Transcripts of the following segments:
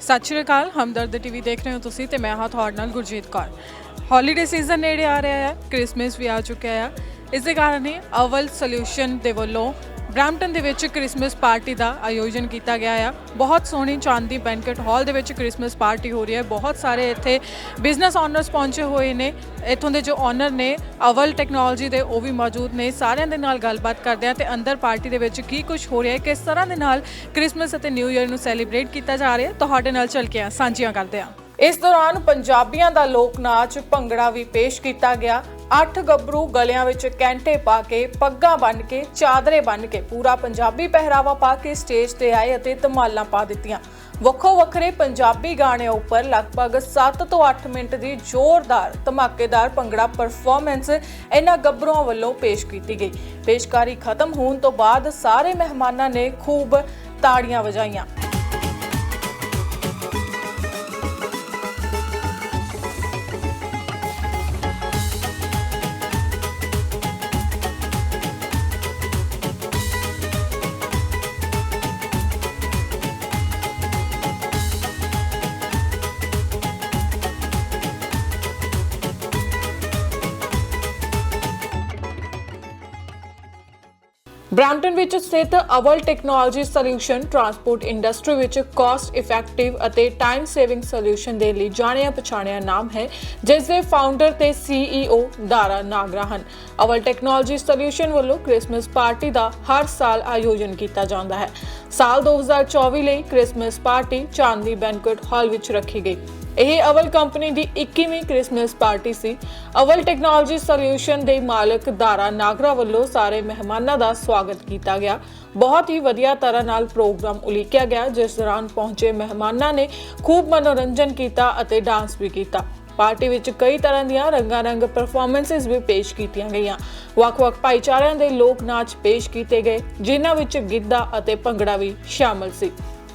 ਸਤਿ ਸ਼੍ਰੀ ਅਕਾਲ, ਹਮਦਰਦ ਟੀਵੀ ਦੇਖ ਰਹੇ ਹੋ ਤੁਸੀਂ ਤੇ ਮੈਂ ਹਾਂ ਤੁਹਾਡੇ ਨਾਲ ਗੁਰਜੀਤ ਕੌਰ। ਹੌਲੀਡੇ ਸੀਜ਼ਨ ਨੇੜੇ ਆ ਰਿਹਾ ਹੈ ਕ੍ਰਿਸਮਸ ਵੀ ਆ ਚੁੱਕਿਆ ਹੈ ਇਸ ਦੇ ਕਾਰਨ ਹੀ ਅਵਲ ਸੋਲਿਊਸ਼ਨ ਦੇ ਵੱਲੋਂ ਬ੍ਰੈਂਪਟਨ ਦੇ ਵਿੱਚ ਕ੍ਰਿਸਮਸ ਪਾਰਟੀ ਦਾ ਆਯੋਜਨ ਕੀਤਾ ਗਿਆ ਆ। ਬਹੁਤ ਸੋਹਣੀ ਚਾਂਦੀ ਬੈਂਕਟ ਹਾਲ ਦੇ ਵਿੱਚ ਕ੍ਰਿਸਮਸ ਪਾਰਟੀ ਹੋ ਰਹੀ ਹੈ। ਬਹੁਤ ਸਾਰੇ ਇੱਥੇ ਬਿਜ਼ਨਸ ਓਨਰਸ ਪਹੁੰਚੇ ਹੋਏ ਨੇ। ਇੱਥੋਂ ਦੇ ਜੋ ਓਨਰ ਨੇ, ਅਵਲ ਟੈਕਨੋਲੋਜੀ ਦੇ, ਉਹ ਵੀ ਮੌਜੂਦ ਨੇ। ਸਾਰਿਆਂ ਦੇ ਨਾਲ ਗੱਲਬਾਤ ਕਰਦੇ ਆ ਤੇ ਅੰਦਰ ਪਾਰਟੀ ਦੇ ਵਿੱਚ ਕੀ ਕੁਝ ਹੋ ਰਿਹਾ ਹੈ, ਕਿਸ ਤਰ੍ਹਾਂ ਦੇ ਨਾਲ ਕ੍ਰਿਸਮਸ ਅਤੇ ਨਿਊ ਇਅਰ ਨੂੰ ਸੈਲੀਬ੍ਰੇਟ ਕੀਤਾ ਜਾ ਰਿਹਾ ਹੈ, ਤੁਹਾਡੇ ਨਾਲ ਚੱਲ ਕੇ ਆ ਸਾਂਝੀਆਂ ਕਰਦੇ ਆ ਇਸ ਦੌਰਾਨ ਪੰਜਾਬੀਆਂ ਦਾ ਲੋਕ ਨਾਚ ਭੰਗੜਾ ਵੀ ਪੇਸ਼ ਕੀਤਾ ਗਿਆ। ਅੱਠ ਗੱਭਰੂ ਗਲਿਆਂ ਵਿੱਚ ਕੈਂਟੇ ਪਾ ਕੇ, ਪੱਗਾਂ ਬੰਨ੍ਹ ਕੇ, ਚਾਦਰੇ ਬੰਨ੍ਹ ਕੇ ਪੂਰਾ ਪੰਜਾਬੀ ਪਹਿਰਾਵਾ ਪਾ ਕੇ ਸਟੇਜ ਤੇ ਆਏ ਅਤੇ ਧਮਾਲਾਂ ਪਾ ਦਿੱਤੀਆਂ। ਵੱਖੋ ਵੱਖਰੇ ਪੰਜਾਬੀ ਗਾਣਿਆਂ ਉੱਪਰ ਲਗਭਗ 7 ਤੋਂ 8 ਮਿੰਟ ਦੀ ਜ਼ੋਰਦਾਰ, ਧਮਾਕੇਦਾਰ ਭੰਗੜਾ ਪਰਫਾਰਮੈਂਸ ਇਹਨਾਂ ਗੱਭਰੂਆਂ ਵੱਲੋਂ ਪੇਸ਼ ਕੀਤੀ ਗਈ। ਪੇਸ਼ਕਾਰੀ ਖਤਮ ਹੋਣ ਤੋਂ ਬਾਅਦ ਸਾਰੇ ਮਹਿਮਾਨਾਂ ਨੇ ਖੂਬ ਤਾੜੀਆਂ ਵਜਾਈਆਂ। ਬ੍ਰੈਂਪਟਨ ਵਿੱਚ ਸਥਿਤ Awal technology solution transport industry ਵਿੱਚ ਕਾਸਟ ਇਫੈਕਟਿਵ ਅਤੇ ਟਾਈਮ ਸੇਵਿੰਗ ਸੋਲਿਊਸ਼ਨ ਦੇ ਲਈ ਜਾਣਿਆ ਪਛਾਣਿਆ ਨਾਮ ਹੈ, ਜਿਸ ਦੇ ਫਾਊਂਡਰ ਤੇ ਸੀਈਓ ਦਾਰਾ ਨਾਗਰਾ ਹਨ। ਅਵਲ ਟੈਕਨੋਲੋਜੀ ਸੋਲਿਊਸ਼ਨ ਵੱਲੋਂ ਕ੍ਰਿਸਮਸ ਪਾਰਟੀ ਦਾ ਹਰ ਸਾਲ ਆਯੋਜਨ ਕੀਤਾ ਜਾਂਦਾ ਹੈ। ਸਾਲ 2024 ਲਈ Christmas party Chandi banquet hall ਵਿੱਚ ਰੱਖੀ ਗਈ। ਇਹ ਅਵਲ ਕੰਪਨੀ ਦੀ 21ਵੀਂ ਕ੍ਰਿਸਮਸ ਪਾਰਟੀ ਸੀ। ਅਵਲ ਟੈਕਨੋਲੋਜੀ ਸੋਲਿਊਸ਼ਨ ਦੇ ਮਾਲਕ ਦਾਰਾ ਨਾਗਰਾ ਵੱਲੋਂ ਸਾਰੇ ਮਹਿਮਾਨਾਂ ਦਾ ਸਵਾਗਤ ਕੀਤਾ ਗਿਆ। ਬਹੁਤ ਹੀ ਵਧੀਆ ਤਰ੍ਹਾਂ ਨਾਲ ਪ੍ਰੋਗਰਾਮ ਉਲੀਕਿਆ ਗਿਆ, ਜਿਸ ਦੌਰਾਨ ਪਹੁੰਚੇ ਮਹਿਮਾਨਾਂ ਨੇ ਖੂਬ ਮਨੋਰੰਜਨ ਕੀਤਾ ਅਤੇ ਡਾਂਸ ਵੀ ਕੀਤਾ। ਪਾਰਟੀ ਵਿੱਚ ਕਈ ਤਰ੍ਹਾਂ ਦੀਆਂ ਰੰਗਾਰੰਗ ਪਰਫਾਰਮੈਂਸਸ ਵੀ ਪੇਸ਼ ਕੀਤੀਆਂ ਗਈਆਂ। ਵੱਖ-ਵੱਖ ਭਾਈਚਾਰਿਆਂ ਦੇ ਲੋਕ ਨਾਚ ਪੇਸ਼ ਕੀਤੇ ਗਏ, ਜਿਨ੍ਹਾਂ ਵਿੱਚ ਗਿੱਧਾ ਅਤੇ ਭੰਗੜਾ ਵੀ ਸ਼ਾਮਲ ਸੀ।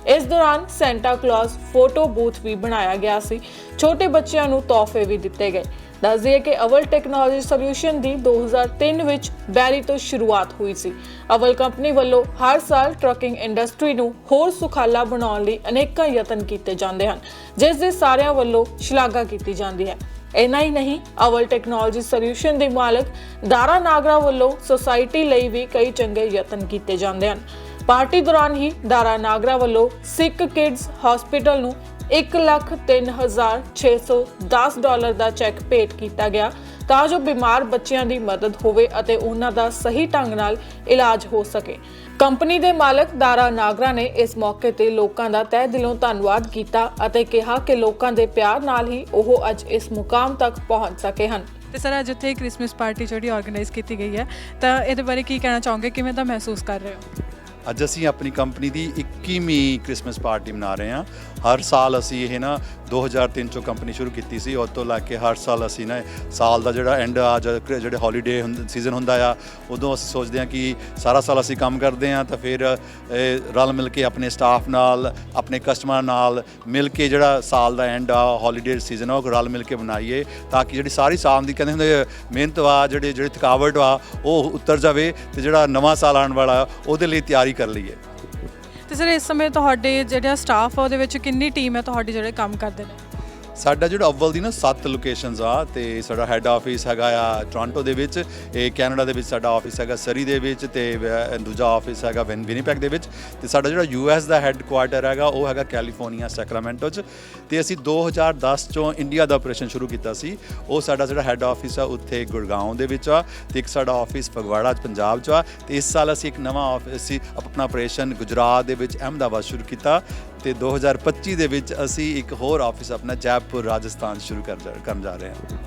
ਇਸ ਦੌਰਾਨ ਸੈਂਟਾ ਕਲੌਸ ਫੋਟੋ ਬੂਥ ਵੀ ਬਣਾਇਆ ਗਿਆ ਸੀ। ਛੋਟੇ ਬੱਚਿਆਂ ਨੂੰ ਤੋਹਫੇ ਵੀ ਦਿੱਤੇ ਗਏ। ਦੱਸ ਦਈਏ ਕਿ ਅਵਲ ਟੈਕਨੋਲੋਜੀ ਸੋਲਿਊਸ਼ਨ ਦੀ 2003 ਵਿੱਚ ਬੈਰੀ ਤੋਂ ਸ਼ੁਰੂਆਤ ਹੋਈ ਸੀ। ਅਵਲ ਕੰਪਨੀ ਵੱਲੋਂ ਹਰ ਸਾਲ ਟਰੱਕਿੰਗ ਇੰਡਸਟਰੀ ਨੂੰ ਹੋਰ ਸੁਖਾਲਾ ਬਣਾਉਣ ਲਈ ਅਨੇਕਾਂ ਯਤਨ ਕੀਤੇ ਜਾਂਦੇ ਹਨ, ਜਿਸ ਦੇ ਸਾਰਿਆਂ ਵੱਲੋਂ ਸ਼ਲਾਘਾ ਕੀਤੀ ਜਾਂਦੀ ਹੈ। ਇੰਨਾ ਹੀ ਨਹੀਂ, ਅਵਲ ਟੈਕਨੋਲੋਜੀ ਸੋਲਿਊਸ਼ਨ ਦੇ ਮਾਲਕ ਦਾਰਾ ਨਾਗਰਾ ਵੱਲੋਂ ਸੁਸਾਇਟੀ ਲਈ ਵੀ ਕਈ ਚੰਗੇ ਯਤਨ ਕੀਤੇ ਜਾਂਦੇ ਹਨ। ਪਾਰਟੀ ਦੌਰਾਨ ਹੀ ਦਾਰਾ ਨਾਗਰਾ ਵੱਲੋਂ ਸਿੱਖ ਕਿਡਜ਼ ਹਸਪੀਟਲ ਨੂੰ 1,03,610 ਡਾਲਰ ਦਾ ਚੈੱਕ ਭੇਟ ਕੀਤਾ ਗਿਆ ਤਾਂ ਜੋ ਬਿਮਾਰ ਬੱਚਿਆਂ ਦੀ ਮਦਦ ਹੋਵੇ ਅਤੇ ਉਹਨਾਂ ਦਾ ਸਹੀ ਢੰਗ ਨਾਲ ਇਲਾਜ ਹੋ ਸਕੇ। ਕੰਪਨੀ ਦੇ ਮਾਲਕ ਦਾਰਾ ਨਾਗਰਾ ਨੇ ਇਸ ਮੌਕੇ ਤੇ ਲੋਕਾਂ ਦਾ ਤਹਿ ਦਿਲੋਂ ਧੰਨਵਾਦ ਕੀਤਾ ਅਤੇ ਕਿਹਾ ਕਿ ਲੋਕਾਂ ਦੇ ਪਿਆਰ ਨਾਲ ਹੀ ਉਹ ਅੱਜ ਇਸ ਮੁਕਾਮ ਤੱਕ ਪਹੁੰਚ ਸਕੇ ਹਨ। ਤੇ ਸਰ ਅੱਜ ਇੱਥੇ ਕ੍ਰਿਸਮਸ ਪਾਰਟੀ ਜਿਹੜੀ ਆਰਗੇਨਾਈਜ਼ ਕੀਤੀ ਗਈ ਹੈ ਤਾਂ ਇਹਦੇ ਬਾਰੇ ਕੀ ਕਹਿਣਾ ਚਾਹੋਗੇ? ਕਿਵੇਂ ਦਾ ਮਹਿਸੂਸ ਕਰ ਰਹੇ ਹੋ? ਅੱਜ ਅਸੀਂ ਆਪਣੀ ਕੰਪਨੀ ਦੀ 21ਵੀਂ ਕ੍ਰਿਸਮਸ ਪਾਰਟੀ ਮਨਾ ਰਹੇ ਹਾਂ। ਹਰ ਸਾਲ ਅਸੀਂ ਇਹ ਨਾ 2003 ਚੋਂ ਕੰਪਨੀ ਸ਼ੁਰੂ ਕੀਤੀ ਸੀ ਉਸ ਤੋਂ ਲੈ ਕੇ ਹਰ ਸਾਲ ਅਸੀਂ ਨਾ ਸਾਲ ਦਾ ਜਿਹੜਾ ਐਂਡ ਆ, ਜਦ ਕਿ ਜਿਹੜੇ ਹੌਲੀਡੇ ਸੀਜ਼ਨ ਹੁੰਦਾ ਆ, ਉਦੋਂ ਅਸੀਂ ਸੋਚਦੇ ਹਾਂ ਕਿ ਸਾਰਾ ਸਾਲ ਅਸੀਂ ਕੰਮ ਕਰਦੇ ਹਾਂ ਤਾਂ ਫਿਰ ਇਹ ਰਲ ਮਿਲ ਕੇ ਆਪਣੇ ਸਟਾਫ ਨਾਲ, ਆਪਣੇ ਕਸਟਮਰ ਨਾਲ ਮਿਲ ਕੇ ਜਿਹੜਾ ਸਾਲ ਦਾ ਐਂਡ ਆ ਹੌਲੀਡੇ ਸੀਜ਼ਨ ਆ, ਉਹ ਰਲ ਮਿਲ ਕੇ ਬਣਾਈਏ ਤਾਂ ਕਿ ਜਿਹੜੀ ਸਾਰੀ ਸਾਲ ਦੀ ਕਹਿੰਦੇ ਹੁੰਦੇ ਮਿਹਨਤ ਵਾ, ਜਿਹੜੇ, ਜਿਹੜੀ ਥਕਾਵਟ ਵਾ, ਉਹ ਉਤਰ ਜਾਵੇ ਤੇ ਜਿਹੜਾ ਨਵਾਂ ਸਾਲ ਆਉਣ ਵਾਲਾ ਉਹਦੇ ਲਈ ਤਿਆਰੀ ਕਰ ਲਈਏ। ਤੇ ਸਰ, ਇਸ ਸਮੇਂ ਤੁਹਾਡੇ ਜਿਹੜਾ ਸਟਾਫ ਆ, ਉਹਦੇ ਵਿੱਚ ਕਿੰਨੀ ਟੀਮ ਹੈ ਤੁਹਾਡੀ ਜਿਹੜੇ ਕੰਮ ਕਰਦੇ ਨੇ? ਸਾਡਾ ਜਿਹੜਾ ਅਵਲ ਦੀ ਨਾ ਸੱਤ ਲੋਕੇਸ਼ਨਸ ਆ ਤੇ ਸਾਡਾ ਹੈੱਡ ਆਫਿਸ ਹੈਗਾ ਆ ਟੋਰਾਂਟੋ ਦੇ ਵਿੱਚ, ਇਹ ਕੈਨੇਡਾ ਦੇ ਵਿੱਚ ਸਾਡਾ ਆਫਿਸ ਹੈਗਾ ਸਰੀ ਦੇ ਵਿੱਚ ਤੇ ਦੂਜਾ ਆਫਿਸ ਹੈਗਾ ਵਿਨ ਵਿਨੀਪੈਗ ਦੇ ਵਿੱਚ ਤੇ ਸਾਡਾ ਜਿਹੜਾ ਯੂ ਯੂਐਸ ਦਾ ਹੈੱਡ ਕੁਆਰਟਰ ਹੈਗਾ, ਉਹ ਹੈਗਾ ਕੈਲੀਫੋਰਨੀਆ ਸੈਕਰਾਮੈਂਟੋ 'ਚ ਤੇ ਅਸੀਂ 2010 ਚੋਂ ਇੰਡੀਆ ਦਾ ਆਪਰੇਸ਼ਨ ਸ਼ੁਰੂ ਕੀਤਾ ਸੀ। ਉਹ ਸਾਡਾ ਜਿਹੜਾ ਹੈੱਡ ਆਫਿਸ ਆ, ਉੱਥੇ ਗੁਰਗਾਉਂ ਦੇ ਵਿੱਚ ਆ ਤੇ ਇੱਕ ਸਾਡਾ ਆਫਿਸ ਫਗਵਾੜਾ ਪੰਜਾਬ 'ਚ ਆ ਤੇ ਇਸ ਸਾਲ ਅਸੀਂ ਇੱਕ ਨਵਾਂ ਆਫਿਸ ਸੀ ਆਪਣਾ ਆਪਰੇਸ਼ਨ ਗੁਜਰਾਤ ਦੇ ਵਿੱਚ ਅਹਿਮਦਾਬਾਦ ਸ਼ੁਰੂ ਕੀਤਾ ਤੇ 2025 ਦੇ ਵਿੱਚ ਅਸੀਂ ਇੱਕ ਹੋਰ ਆਫਿਸ ਆਪਣਾ ਜੈਪੁਰ ਰਾਜਸਥਾਨ ਸ਼ੁਰੂ ਕਰਨ ਜਾ ਰਹੇ ਹਾਂ।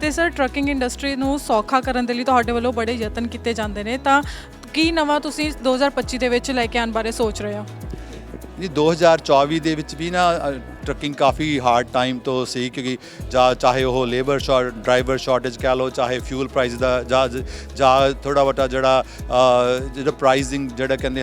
ਤੇ ਸਰ ਟਰੱਕਿੰਗ ਇੰਡਸਟਰੀ ਨੂੰ ਸੌਖਾ ਕਰਨ ਦੇ ਲਈ ਤੁਹਾਡੇ ਵੱਲੋਂ ਬੜੇ ਯਤਨ ਕੀਤੇ ਜਾਂਦੇ ਨੇ। ਤਾਂ ਕੀ ਨਵਾਂ ਤੁਸੀਂ 2025 ਦੇ ਵਿੱਚ ਲੈ ਕੇ ਆਉਣ ਬਾਰੇ ਸੋਚ ਰਹੇ ਹੋ? ਜੀ 2024 ਦੇ ਵਿੱਚ ਵੀ ਨਾ ਟਰੱਕਿੰਗ ਕਾਫੀ ਹਾਰਡ ਟਾਈਮ ਤੋਂ ਸੀ ਕਿਉਂਕਿ ਜਾਂ ਚਾਹੇ ਉਹ ਲੇਬਰ ਸ਼ਾਰਟ ਡਰਾਈਵਰ ਸ਼ਾਰਟੇਜ ਕਹਿ ਲਓ ਚਾਹੇ ਫਿਊਲ ਪ੍ਰਾਈਸ ਦਾ ਜਾਂ ਜਾਂ ਥੋੜਾ ਵਟਾ ਜਿਹੜਾ ਜਿਹੜਾ ਪ੍ਰਾਈਸਿੰਗ ਜਿਹੜਾ ਕਹਿੰਦੇ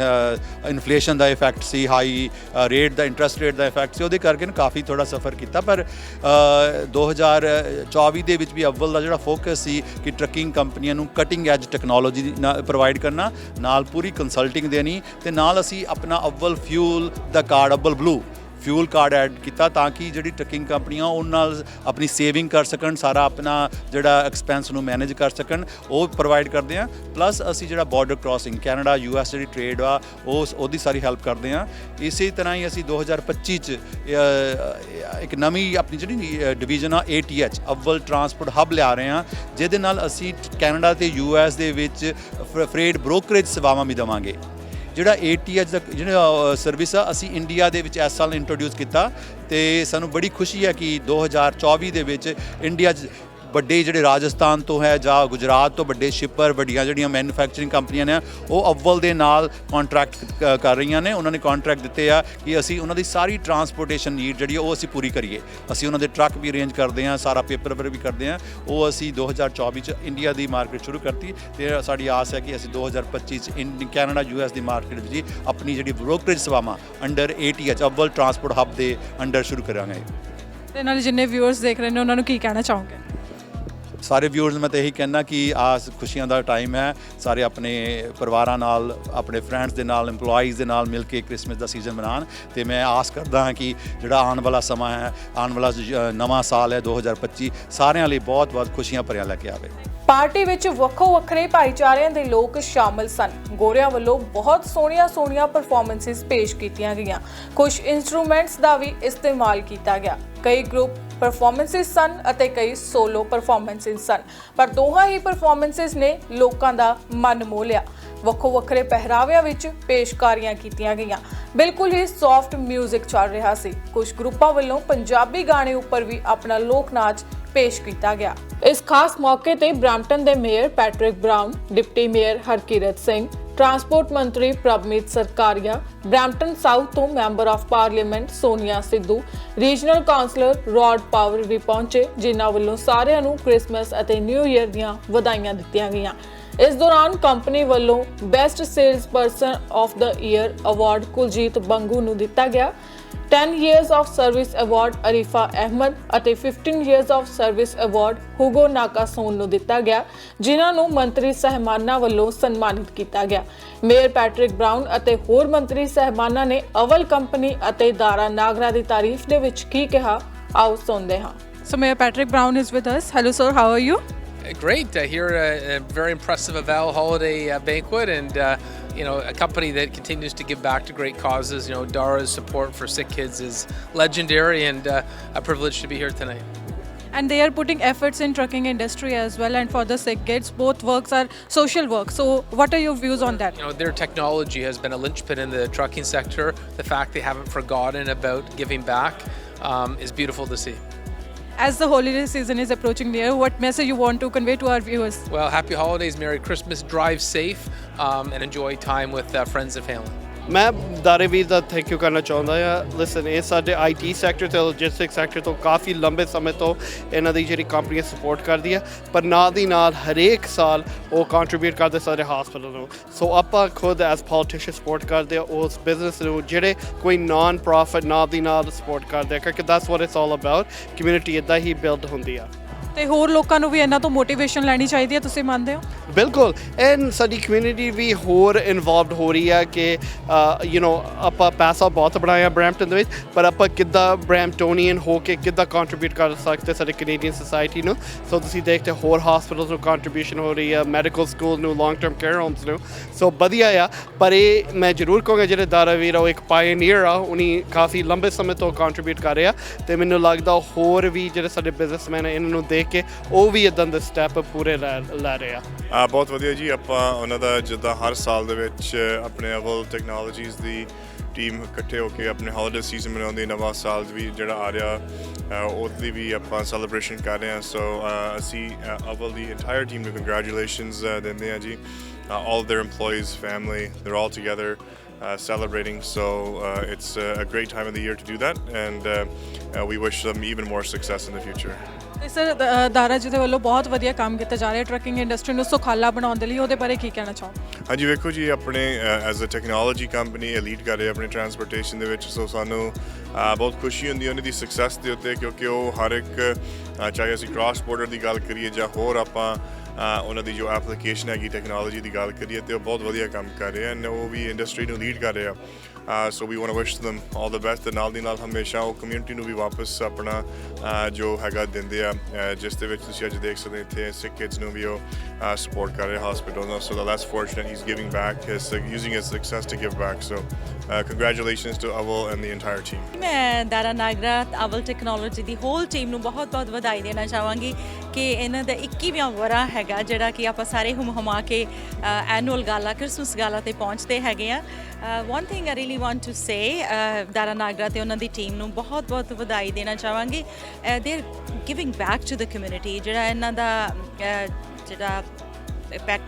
ਇਨਫਲੇਸ਼ਨ ਦਾ ਇਫੈਕਟ ਸੀ ਹਾਈ ਰੇਟ ਦਾ ਇੰਟਰਸਟ ਰੇਟ ਦਾ ਇਫੈਕਟ ਸੀ ਉਹਦੇ ਕਰਕੇ ਨਾ ਕਾਫੀ ਥੋੜਾ ਸਫਰ ਕੀਤਾ। ਪਰ ਅ, 2024 ਦੇ ਵਿੱਚ ਵੀ ਅਵਲ ਦਾ ਜਿਹੜਾ ਫੋਕਸ ਸੀ ਕਿ ਟਰੱਕਿੰਗ ਕੰਪਨੀਆਂ ਨੂੰ ਕਟਿੰਗ ਐਜ ਟੈਕਨੋਲੋਜੀ ਪ੍ਰੋਵਾਈਡ ਕਰਨਾ ਨਾਲ ਪੂਰੀ ਕੰਸਲਟਿੰਗ ਦੇਣੀ ਤੇ ਨਾਲ ਅਸੀਂ ਆਪਣਾ ਅਵਲ ਫਿਊਲ ਦਾ card Awal blue fuel card add ਕੀਤਾ ਤਾਂ ਕਿ ਜਿਹੜੀ ਟਰੱਕਿੰਗ ਕੰਪਨੀਆਂ ਉਹਨਾਂ ਨਾਲ ਆਪਣੀ ਸੇਵਿੰਗ ਕਰ ਸਕਣ, ਸਾਰਾ ਆਪਣਾ ਜਿਹੜਾ ਐਕਸਪੈਂਸ ਨੂੰ ਮੈਨੇਜ ਕਰ ਸਕਣ, ਉਹ ਪ੍ਰੋਵਾਈਡ ਕਰਦੇ ਆ। ਪਲੱਸ ਅਸੀਂ ਜਿਹੜਾ border crossing Canada U S ਜਿਹੜੀ ਟ੍ਰੇਡ ਆ ਉਸ ਉਹਦੀ ਸਾਰੀ ਹੈਲਪ ਕਰਦੇ ਆ। ਇਸੇ ਤਰ੍ਹਾਂ ਹੀ ਅਸੀਂ 2025 ਚ ਇੱਕ ਨਵੀਂ ਆਪਣੀ ਜਿਹੜੀ ਡਿਵੀਜ਼ਨ ਆ ATH ਅਵਲ ਟਰਾਂਸਪੋਰਟ ਹੱਬ ਲਿਆ ਰਹੇ ਆ। ਜਿਹਦੇ ਨਾਲ ਅਸੀਂ ਕੈਨੇਡਾ ਤੇ ਯੂ ਐਸ ਦੇ ਵਿੱਚ ਫਰੇਡ ਬ੍ਰੋਕਰੇਜ ਸੇਵਾਵਾਂ ਵੀ ਦੇਵਾਂਗੇ। ਜਿਹੜਾ ATH ਦਾ ਜਿਹੜਾ ਸਰਵਿਸ ਆ, ਅਸੀਂ ਇੰਡੀਆ ਦੇ ਵਿੱਚ ਇਸ ਸਾਲ ਇੰਟਰੋਡਿਊਸ ਕੀਤਾ ਤੇ ਸਾਨੂੰ ਬੜੀ ਖੁਸ਼ੀ ਹੈ ਕਿ 2024 ਦੇ ਵਿੱਚ ਇੰਡੀਆ ਵੱਡੇ ਜਿਹੜੇ ਰਾਜਸਥਾਨ ਤੋਂ ਹੈ ਜਾਂ ਗੁਜਰਾਤ ਤੋਂ ਵੱਡੇ ਸ਼ਿਪਰ, ਵੱਡੀਆਂ ਜਿਹੜੀਆਂ ਮੈਨੂਫੈਕਚਰਿੰਗ ਕੰਪਨੀਆਂ ਨੇ, ਉਹ ਅਵਲ ਦੇ ਨਾਲ ਕੰਟਰੈਕਟ ਕਰ ਰਹੀਆਂ ਨੇ। ਉਹਨਾਂ ਨੇ ਕੰਟਰੈਕਟ ਦਿੱਤੇ ਆ ਕਿ ਅਸੀਂ ਉਹਨਾਂ ਦੀ ਸਾਰੀ ਟਰਾਂਸਪੋਰਟੇਸ਼ਨ ਨੀਡ ਜਿਹੜੀ ਆ, ਉਹ ਅਸੀਂ ਪੂਰੀ ਕਰੀਏ। ਅਸੀਂ ਉਹਨਾਂ ਦੇ ਟਰੱਕ ਵੀ ਅਰੇਂਜ ਕਰਦੇ ਆ ਸਾਰਾ ਪੇਪਰ ਵਰ ਵੀ ਕਰਦੇ ਆ ਉਹ ਅਸੀਂ 2024 ਚ ਇੰਡੀਆ ਦੀ ਮਾਰਕੀਟ ਸ਼ੁਰੂ ਕਰਤੀ ਤੇ ਸਾਡੀ ਆਸ ਹੈ ਕਿ ਅਸੀਂ 2025 ਚ ਇੰਡ- ਕੈਨੇਡਾ ਯੂਐਸ ਦੀ ਮਾਰਕੀਟ ਵਿੱਚ ਹੀ ਆਪਣੀ ਜਿਹੜੀ ਬ੍ਰੋਕਰੇਜ ਸੇਵਾਵਾਂ under ATH Awal transport hub ਦੇ ਅੰਡਰ ਸ਼ੁਰੂ ਕਰਾਂਗੇ। ਤੇ ਨਾਲ ਜਿੰਨੇ ਵਿਊਅਰਸ ਦੇਖ ਰਹੇ ਨੇ, ਉਹਨਾਂ ਨੂੰ ਕੀ ਕਹਿਣਾ ਚਾਹੋਗੇ? ਸਾਰੇ ਵਿਊਅਰਸ ਮੈਂ ਤਾਂ ਇਹੀ ਕਹਿਣਾ ਕਿ ਆਸ ਖੁਸ਼ੀਆਂ ਦਾ ਟਾਈਮ ਹੈ। ਸਾਰੇ ਆਪਣੇ ਪਰਿਵਾਰਾਂ ਨਾਲ, ਆਪਣੇ ਫਰੈਂਡਸ ਦੇ ਨਾਲ, EMPLOYEES ਦੇ ਨਾਲ ਮਿਲ ਕੇ ਕ੍ਰਿਸਮਸ ਦਾ ਸੀਜ਼ਨ ਮਨਾਉਣ। ਤੇ ਮੈਂ ਆਸ ਕਰਦਾ ਹਾਂ ਕਿ ਜਿਹੜਾ ਆਉਣ ਵਾਲਾ ਸਮਾਂ ਹੈ, ਆਉਣ ਵਾਲਾ ਨਵਾਂ ਸਾਲ ਹੈ 2025 ਸਾਰਿਆਂ ਲਈ ਬਹੁਤ-ਬਹੁਤ ਖੁਸ਼ੀਆਂ ਭਰਿਆ ਲੈ ਕੇ ਆਵੇ। ਪਾਰਟੀ ਵਿੱਚ ਵੱਖੋ ਵੱਖਰੇ ਭਾਈਚਾਰਿਆਂ ਦੇ ਲੋਕ ਸ਼ਾਮਲ ਸਨ। ਗੋਰਿਆਂ ਵੱਲੋਂ ਬਹੁਤ ਸੋਹਣੀਆਂ ਸੋਹਣੀਆਂ ਪਰਫਾਰਮੈਂਸਿਸ ਪੇਸ਼ ਕੀਤੀਆਂ ਗਈਆਂ। ਕੁਝ ਇਨਸਟਰੂਮੈਂਟਸ ਦਾ ਵੀ ਇਸਤੇਮਾਲ ਕੀਤਾ ਗਿਆ। ਕਈ ਗਰੁੱਪ ਪਰਫਾਰਮੈਂਸਿਸ ਸਨ ਅਤੇ ਕਈ ਸੋਲੋ ਪਰਫਾਰਮੈਂਸਿਸ ਸਨ। ਪਰ ਦੋਹਾਂ ਹੀ ਪਰਫਾਰਮੈਂਸਿਸ ਨੇ ਲੋਕਾਂ ਦਾ ਮਨ ਮੋਹ ਲਿਆ। ਵੱਖੋ ਵੱਖਰੇ ਪਹਿਰਾਵਿਆਂ ਵਿੱਚ ਪੇਸ਼ਕਾਰੀਆਂ ਕੀਤੀਆਂ ਗਈਆਂ। ਬਿਲਕੁਲ ਹੀ ਸੌਫਟ 뮤직 ਚੱਲ ਰਿਹਾ ਸੀ। ਕੁਝ ਗਰੁੱਪਾਂ ਵੱਲੋਂ ਪੰਜਾਬੀ ਗਾਣੇ ਉੱਪਰ ਵੀ ਆਪਣਾ ਲੋਕ ਨਾਚ ਪੇਸ਼ ਕੀਤਾ ਗਿਆ। ਇਸ ਖਾਸ ਮੌਕੇ ਤੇ ਬ੍ਰਾਂਪਟਨ ਦੇ mayor Patrick Brown, deputy mayor Harkirat Singh transport ਮੰਤਰੀ ਪ੍ਰਭਮੀਤ ਸਰਕਾਰੀਆ, ਬ੍ਰੈਂਪਟਨ ਸਾਊਥ ਤੋਂ member of parliament Sonia Sidhu, regional councillor Rod Power ਵੀ ਪਹੁੰਚੇ, ਜਿਨ੍ਹਾਂ ਵੱਲੋਂ ਸਾਰਿਆਂ ਨੂੰ ਕ੍ਰਿਸਮਸ ਅਤੇ ਨਿਊ ਈਅਰ ਦੀਆਂ ਵਧਾਈਆਂ ਦਿੱਤੀਆਂ ਗਈਆਂ। ਇਸ ਦੌਰਾਨ ਕੰਪਨੀ ਵੱਲੋਂ best sales person of the year award Kuljeet Bangu ਨੂੰ ਦਿੱਤਾ ਗਿਆ। 10 years of service award ਅਰੀਫਾ Ahmad ਅਤੇ 15 years of service award ਹੁਗੋ ਨਾਕਾਸੋਨ ਨੂੰ ਦਿੱਤਾ ਗਿਆ ਜਿਨ੍ਹਾਂ ਨੂੰ ਮੰਤਰੀ ਸਹਿਮਾਨਾਂ ਵੱਲੋਂ ਸਨਮਾਨਿਤ ਕੀਤਾ ਗਿਆ ਮੇਅਰ ਪੈਟਰਿਕ ਬ੍ਰਾਊਨ ਅਤੇ ਹੋਰ ਮੰਤਰੀ ਸਹਿਮਾਨਾਂ ਨੇ ਅਵਲ ਕੰਪਨੀ ਅਤੇ ਦਾਰਾ ਨਾਗਰਾ ਦੀ ਤਾਰੀਫ ਦੇ ਵਿੱਚ ਕੀ ਕਿਹਾ ਆਓ ਸੁਣਦੇ ਹਾਂ So Mayor Patrick Brown is with us. Hello, sir. How are you? Uh, Great. Uh, here, uh, a very impressive Aval holiday uh, banquet, and uh, you know, a company that continues to give back to great causes. You know, Dara's support for sick kids is legendary, and uh, a privilege to be here tonight. And they are putting efforts in trucking industry as well, and for the sick kids, both works are social work. So, what are your views on that? You know, their technology has been a linchpin in the trucking sector. The fact they haven't forgotten about giving back um, is beautiful to see. As the holiday season is approaching near, what message you want to convey to our viewers? Well, happy holidays, Merry Christmas, drive safe, um, and enjoy time with uh, friends and family. ਮੈਂ ਦਾਰੇਵੀਰ ਦਾ thank you ਕਰਨਾ ਚਾਹੁੰਦਾ ਆ listen ਇਹ ਸਾਡੇ IT sector ਤੇ logistic sector ਤੋਂ ਕਾਫੀ ਲੰਬੇ ਸਮੇਂ ਤੋਂ ਇਹਨਾਂ ਦੀ ਜਿਹੜੀ ਕੰਪਨੀ ਸਪੋਰਟ ਕਰਦੀ ਆ ਪਰ ਨਾਲ ਦੀ ਨਾਲ ਹਰੇਕ ਸਾਲ ਉਹ ਕੰਟਰੀਬਿਊਟ ਕਰਦੇ ਸਾਡੇ ਹਸਪੀਟਲ ਨੂੰ। ਸੋ ਆਪਾਂ ਖੁਦ ਐਸ ਪੋਲੀਟੀਸ਼ੀਅਨ ਸਪੋਰਟ ਕਰਦੇ ਆ ਉਸ ਬਿਜ਼ਨਸ ਨੂੰ ਜਿਹੜੇ ਕੋਈ ਨਾਨ ਪ੍ਰੋਫਿਟ ਨਾਲ ਦੀ ਨਾਲ ਸਪੋਰਟ ਕਰਦੇ ਆ, ਕਿਉਂਕਿ that's what it's all about community ਇਦਾਂ ਹੀ ਬਿਲਡ ਹੁੰਦੀ ਆ। ਤੇ ਹੋਰ ਲੋਕਾਂ ਨੂੰ ਵੀ ਇਹਨਾਂ ਤੋਂ ਮੋਟੀਵੇਸ਼ਨ ਲੈਣੀ ਚਾਹੀਦੀ ਹੈ, ਤੁਸੀਂ ਮੰਨਦੇ ਹੋ? ਬਿਲਕੁਲ। ਐਂਡ ਸਾਡੀ ਕਮਿਊਨਿਟੀ ਵੀ ਹੋਰ ਇਨਵੋਲਵਡ ਹੋ ਰਹੀ ਹੈ ਕਿ ਯੂ نو ਆਪਾਂ ਪੈਸਾ ਬਹੁਤ ਬਣਾਇਆ ਬ੍ਰੈਂਪਟਨ ਦੇ ਵਿੱਚ, ਪਰ ਆਪਾਂ ਕਿੱਦਾਂ ਬ੍ਰੈਂਪਟੋਨੀਅਨ ਹੋ ਕੇ ਕਿੱਦਾਂ ਕੰਟਰੀਬਿਊਟ ਕਰ ਸਕਦੇ ਸਾਡੇ ਕੈਨੇਡੀਅਨ ਸੋਸਾਇਟੀ ਨੂੰ? ਸੋ ਤੁਸੀਂ ਦੇਖਦੇ ਹੋਰ ਹਸਪੀਟਲਸ ਨੂੰ ਕੰਟਰੀਬਿਊਸ਼ਨ ਹੋ ਰਹੀ ਹੈ ਮੈਡੀਕਲ ਸਕੂਲ ਨੂੰ ਲੌਂਗ ਟਰਮ ਕੇਅਰ ਹੋਮਸ ਨੂੰ। ਸੋ ਵਧੀਆ ਆ, ਪਰ ਇਹ ਮੈਂ ਜ਼ਰੂਰ ਕਹਾਂਗਾ ਜਿਹੜੇ ਦਾਰਾਵੀਰ ਆ, ਉਹ ਇੱਕ ਪਾਇਨੀਅਰ ਆ ਉਨੀ ਕਾਫੀ ਲੰਬੇ ਸਮੇਂ ਤੋਂ ਕੰਟਰੀਬਿਊਟ ਕਰ ਰਿਹਾ। ਤੇ ਮੈਨੂੰ ਲੱਗਦਾ ਹੋਰ ਵੀ ਜਿਹੜੇ ਸਾਡੇ ਬਿਜ਼ਨਸਮੈਨ ਆ, ਇਹਨਾਂ ਨੂੰ ਦੇਖ ਕੇ ਉਹ ਵੀ ਇਦਾਂ ਦੇ ਸਟੈਪ ਪੂਰੇ ਲੈ ਲੈ ਰਹੇ ਆ ਆ ਬਹੁਤ ਵਧੀਆ ਜੀ ਆਪਾਂ ਉਹਨਾਂ ਦਾ ਜਿੱਦਾਂ ਹਰ ਸਾਲ ਦੇ ਵਿੱਚ ਆਪਣੇ ਅਵਲ ਟੈਕਨੋਲੋਜੀਜ਼ ਦੀ ਟੀਮ ਇਕੱਠੇ ਹੋ ਕੇ ਆਪਣੇ ਹੌਲੀਡੇ ਸੀਜ਼ਨ ਮਨਾਉਂਦੇ ਨਵਾਂ ਸਾਲ ਵੀ ਜਿਹੜਾ ਆ ਰਿਹਾ ਅ, ਉਹਦੀ ਵੀ ਆਪਾਂ ਸੈਲੀਬ੍ਰੇਸ਼ਨ ਕਰ ਰਹੇ ਹਾਂ ਸੋ ਅਸੀਂ ਅ, ਅਵਲ ਦੀ ਇੰਟਾਇਰ ਟੀਮ ਨੂੰ ਕੰਗ੍ਰੈਚੁਲੇਸ਼ਨਸ ਦਿੰਦੇ ਹਾਂ ਜੀ all of their employees family they're all together uh, celebrating so uh, it's uh, a great time of the year to do that and uh, uh, we wish them even more success in the future ਤੇ sir Dara ji ਦੇ ਵੱਲੋਂ ਬਹੁਤ ਵਧੀਆ ਕੰਮ ਕੀਤਾ ਜਾ ਰਿਹਾ trucking industry ਨੂੰ ਸੁਖਾਲਾ ਬਣਾਉਣ ਦੇ ਲਈ। ਉਹਦੇ ਬਾਰੇ ਕੀ ਕਹਿਣਾ ਚਾਹੋ ਹਾਂਜੀ ਵੇਖੋ ਜੀ ਆਪਣੇ as uh technology company lead ਕਰ ਰਹੇ ਆਪਣੇ ਟਰਾਂਸਪੋਰਟੇਸ਼ਨ ਦੇ ਵਿੱਚ। ਸੋ ਸਾਨੂੰ ਅ, ਬਹੁਤ ਖੁਸ਼ੀ ਹੁੰਦੀ ਹੈ ਉਹਨਾਂ ਦੀ ਸਕਸੈਸ ਦੇ ਉੱਤੇ ਕਿਉਂਕਿ ਉਹ ਹਰ ਇੱਕ ਅ, ਚਾਹੇ ਅਸੀਂ ਕ੍ਰਾਸ ਬਾਰਡਰ ਦੀ ਗੱਲ ਕਰੀਏ ਜਾਂ ਹੋਰ ਆਪਾਂ ਅ, ਉਹਨਾਂ ਦੀ ਜੋ ਐਪਲੀਕੇਸ਼ਨ ਹੈਗੀ ਟੈਕਨੋਲੋਜੀ ਦੀ ਗੱਲ ਕਰੀਏ ਤੇ ਉਹ ਬਹੁਤ ਵਧੀਆ ਕੰਮ ਕਰ ਰਹੇ ਹਨ ਉਹ ਵੀ ਇੰਡਸਟਰੀ ਨੂੰ ਲੀਡ ਕਰ ਰਹੇ ਆ। So we want to wish them all the best ਤੇ ਨਾਲ ਦੀ ਨਾਲ ਹਮੇਸ਼ਾ ਉਹ ਕਮਿਊਨਿਟੀ ਨੂੰ ਵੀ ਵਾਪਸ ਆਪਣਾ ਅਹ, ਜੋ ਹੈਗਾ ਦਿੰਦੇ ਆ ਅਹ, ਜਿਸ ਦੇ ਵਿੱਚ ਤੁਸੀਂ ਅੱਜ ਦੇਖ ਸਕਦੇ ਇੱਥੇ ਸਿੱਖ ਕਿਡਸ ਨੂੰ ਵੀ ਉਹ ਸਪੋਰਟ ਕਰ ਰਹੇ ਹਸਪੀਟਲ ਨਾਲ ਸੋ that's fortunate he's giving back his using his success to give back. So uh, congratulations to Aval and the entire team. ਮੈਂ ਦਾਰਾ ਨਾਗਰਾ ਅਵਲ ਟੈਕਨੋਲੋਜੀ ਦੀ ਹੋਲ ਟੀਮ ਨੂੰ ਬਹੁਤ-ਬਹੁਤ ਵਧਾਈ ਦੇਣਾ ਚਾਹਾਂਗੀ ਕਿ ਇਹਨਾਂ ਦਾ 21ਵਾਂ ਵਰਾ ਹੈਗਾ, ਜਿਹੜਾ ਕਿ ਆਪਾਂ ਸਾਰੇ ਹੁਮ ਹੁਮਾ ਕੇ ਐਨੂਅਲ ਗਾਲਾ ਕ੍ਰਿਸਮਸ ਗਾਲਾ ਤੇ ਪਹੁੰਚਦੇ ਹੈਗੇ ਆ। One thing I really want to say Dara Nagra ਤੇ ਉਹਨਾਂ ਦੀ ਟੀਮ ਨੂੰ ਬਹੁਤ-ਬਹੁਤ ਵਧਾਈ ਦੇਣਾ ਚਾਹਾਂਗੀ। They are giving back to the community ਜਿਹੜਾ ਇਹਨਾਂ ਦਾ ਜਿਹੜਾ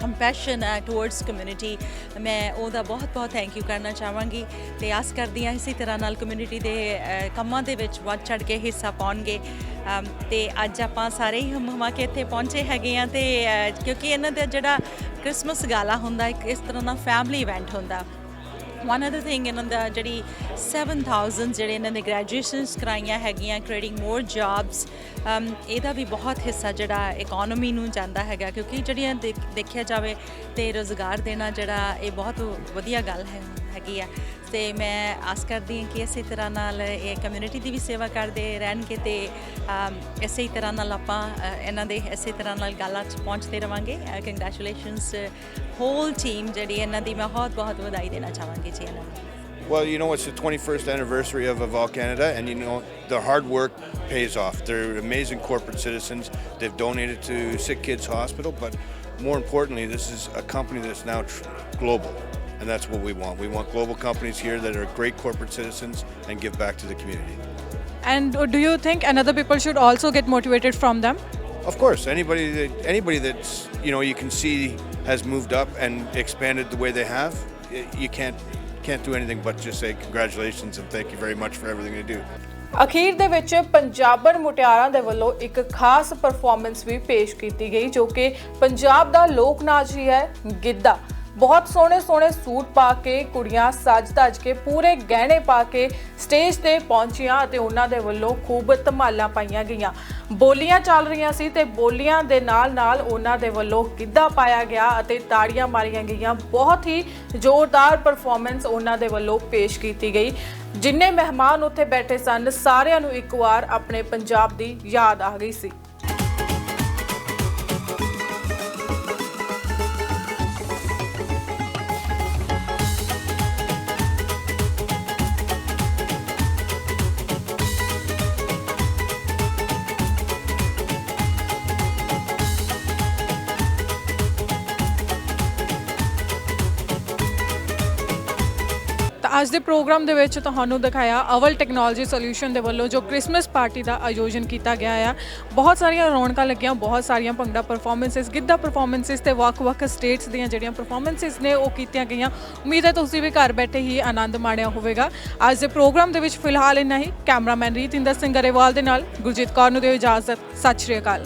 ਕੰਪੈਸ਼ਨ ਹੈ ਟੁਵਰਡਸ ਕਮਿਊਨਿਟੀ ਮੈਂ ਉਹਦਾ ਬਹੁਤ ਬਹੁਤ ਥੈਂਕ ਯੂ ਕਰਨਾ ਚਾਹਾਂਗੀ ਤੇ ਆਸ ਕਰਦੀ ਹਾਂ ਇਸੇ ਤਰ੍ਹਾਂ ਨਾਲ ਕਮਿਊਨਿਟੀ ਦੇ ਕੰਮਾਂ ਦੇ ਵਿੱਚ ਵੱਧ ਚੜ ਕੇ ਹਿੱਸਾ ਪਾਉਣਗੇ। ਅਮ, ਤੇ ਅੱਜ ਆਪਾਂ ਸਾਰੇ ਹੀ ਹਮ ਹਮਾ ਕੇ ਇੱਥੇ ਪਹੁੰਚੇ ਹੈਗੇ ਆ ਤੇ ਕਿਉਂਕਿ ਇਹਨਾਂ ਦਾ ਜਿਹੜਾ ਕ੍ਰਿਸਮਸ ਗਾਲਾ ਹੁੰਦਾ ਇੱਕ ਇਸ ਤਰ੍ਹਾਂ ਦਾ ਫੈਮਿਲੀ ਇਵੈਂਟ ਹੁੰਦਾ। ਵਨ ਅਦਰ ਥਿੰਗ ਇਹਨਾਂ ਦਾ ਜਿਹੜੀ 7000 ਜਿਹੜੇ ਇਹਨਾਂ ਨੇ ਗ੍ਰੈਜੂਏਸ਼ਨਸ ਕਰਾਈਆਂ ਹੈਗੀਆਂ ਕ੍ਰੀਏਟਿੰਗ ਮੋਰ ਜੌਬਸ ਇਹਦਾ ਵੀ ਬਹੁਤ ਹਿੱਸਾ ਜਿਹੜਾ ਇਕਨੋਮੀ ਨੂੰ ਜਾਂਦਾ ਹੈਗਾ, ਕਿਉਂਕਿ ਜਿਹੜੀਆਂ ਦੇਖ- ਦੇਖਿਆ ਜਾਵੇ ਤੇ ਰੋਜ਼ਗਾਰ ਦੇਣਾ ਜਿਹੜਾ ਇਹ ਬਹੁਤ ਵਧੀਆ ਗੱਲ ਹੈ, ਹੈਗੀ ਆ। ਤੇ ਮੈਂ ਆਸ ਕਰਦੀ ਹਾਂ ਕਿ ਇਸੇ ਤਰ੍ਹਾਂ ਨਾਲ ਇਹ ਕਮਿਊਨਿਟੀ ਦੀ ਵੀ ਸੇਵਾ ਕਰਦੇ ਰਹਿਣਗੇ ਤੇ ਅਮ, ਇਸੇ ਹੀ ਤਰ੍ਹਾਂ ਨਾਲ ਆਪਾਂ ਅ, ਇਹਨਾਂ ਦੇ ਇਸੇ ਤਰ੍ਹਾਂ ਨਾਲ ਗਾਲਾਂ 'ਚ ਪਹੁੰਚਦੇ ਰਵਾਂਗੇ ਕੰਗ੍ਰੈਚੁਲੇਸ਼ਨਸ ਹੋਲ ਟੀਮ ਜਿਹੜੀ ਇਹਨਾਂ ਦੀ ਮੈਂ ਬਹੁਤ ਬਹੁਤ ਵਧਾਈ ਦੇਣਾ ਚਾਹਾਂਗੀ ਜੀ ਇਹਨਾਂ ਨੂੰ Well, you know, it's the 21st anniversary of Eval Canada, and you know, the hard work pays off. They're amazing corporate citizens. They've donated to Sick Kids Hospital, but more importantly, this is a company that's now tr- global, And that's what we want. We want global companies here that are great corporate citizens and give back to the community. And do you think another people should also get motivated from them? Of course, anybody that anybody that's you know you can see has moved up and expanded the way they have, you can't can't do anything but just say congratulations and thank you very much for everything they do. ਅਖੀਰ ਦੇ ਵਿੱਚ ਪੰਜਾਬਣ ਮੁਟਿਆਰਾਂ ਦੇ ਵੱਲੋਂ ਇੱਕ ਖਾਸ performance ਵੀ ਪੇਸ਼ ਕੀਤੀ ਗਈ ਜੋ ਕਿ ਪੰਜਾਬ ਦਾ ਲੋਕ ਨਾਚ ਹੀ ਹੈ ਗਿੱਧਾ ਬਹੁਤ ਸੋਹਣੇ ਸੋਹਣੇ ਸੂਟ ਪਾ ਕੇ, ਕੁੜੀਆਂ ਸੱਜ ਧੱਜ ਕੇ, ਪੂਰੇ ਗਹਿਣੇ ਪਾ ਕੇ ਸਟੇਜ ਤੇ ਪਹੁੰਚੀਆਂ ਅਤੇ ਉਹਨਾਂ ਦੇ ਵੱਲੋਂ ਖੂਬ ਧਮਾਲਾਂ ਪਾਈਆਂ ਗਈਆਂ। ਬੋਲੀਆਂ ਚੱਲ ਰਹੀਆਂ ਸੀ ਤੇ ਬੋਲੀਆਂ ਦੇ ਨਾਲ ਨਾਲ ਉਹਨਾਂ ਦੇ ਵੱਲੋਂ ਗਿੱਧਾ ਪਾਇਆ ਗਿਆ ਅਤੇ ਤਾੜੀਆਂ ਮਾਰੀਆਂ ਗਈਆਂ। ਬਹੁਤ ਹੀ ਜ਼ੋਰਦਾਰ ਪਰਫਾਰਮੈਂਸ ਉਹਨਾਂ ਦੇ ਵੱਲੋਂ ਪੇਸ਼ ਕੀਤੀ ਗਈ। ਜਿੰਨੇ ਮਹਿਮਾਨ ਉੱਥੇ ਬੈਠੇ ਸਨ, ਸਾਰਿਆਂ ਨੂੰ ਇੱਕ ਵਾਰ ਆਪਣੇ ਪੰਜਾਬ ਦੀ ਯਾਦ ਆ ਗਈ ਸੀ। ਅੱਜ ਦੇ ਪ੍ਰੋਗਰਾਮ ਦੇ ਵਿੱਚ ਤੁਹਾਨੂੰ ਦਿਖਾਇਆ ਅਵਲ ਟੈਕਨੋਲੋਜੀ ਸੋਲੂਸ਼ਨ ਦੇ ਵੱਲੋਂ ਜੋ ਕ੍ਰਿਸਮਸ ਪਾਰਟੀ ਦਾ ਆਯੋਜਨ ਕੀਤਾ ਗਿਆ ਆ। ਬਹੁਤ ਸਾਰੀਆਂ ਰੌਣਕਾਂ ਲੱਗੀਆਂ, ਬਹੁਤ ਸਾਰੀਆਂ ਭੰਗੜਾ ਪਰਫਾਰਮੈਂਸਸ ਗਿੱਧਾ ਪਰਫਾਰਮੈਂਸਸ ਤੇ ਵੱਖ-ਵੱਖ ਸਟੇਟਸ ਦੀਆਂ ਜਿਹੜੀਆਂ ਪਰਫਾਰਮੈਂਸਸ ਨੇ ਉਹ ਕੀਤੀਆਂ ਗਈਆਂ। ਉਮੀਦ ਹੈ ਤੁਸੀਂ ਵੀ ਘਰ ਬੈਠੇ ਹੀ ਆਨੰਦ ਮਾਣਿਆ ਹੋਵੇਗਾ। ਅੱਜ ਦੇ ਪ੍ਰੋਗਰਾਮ ਦੇ ਵਿੱਚ ਫਿਲਹਾਲ ਇੰਨਾ ਹੀ। ਕੈਮਰਾਮੈਨ ਰੀਤਿੰਦਰ ਸਿੰਘ ਗਰੇਵਾਲ ਦੇ ਨਾਲ ਗੁਰਜੀਤ ਕੌਰ ਨੂੰ ਦਿਓ ਇਜਾਜ਼ਤ। ਸਤਿ ਸ਼੍ਰੀ ਅਕਾਲ।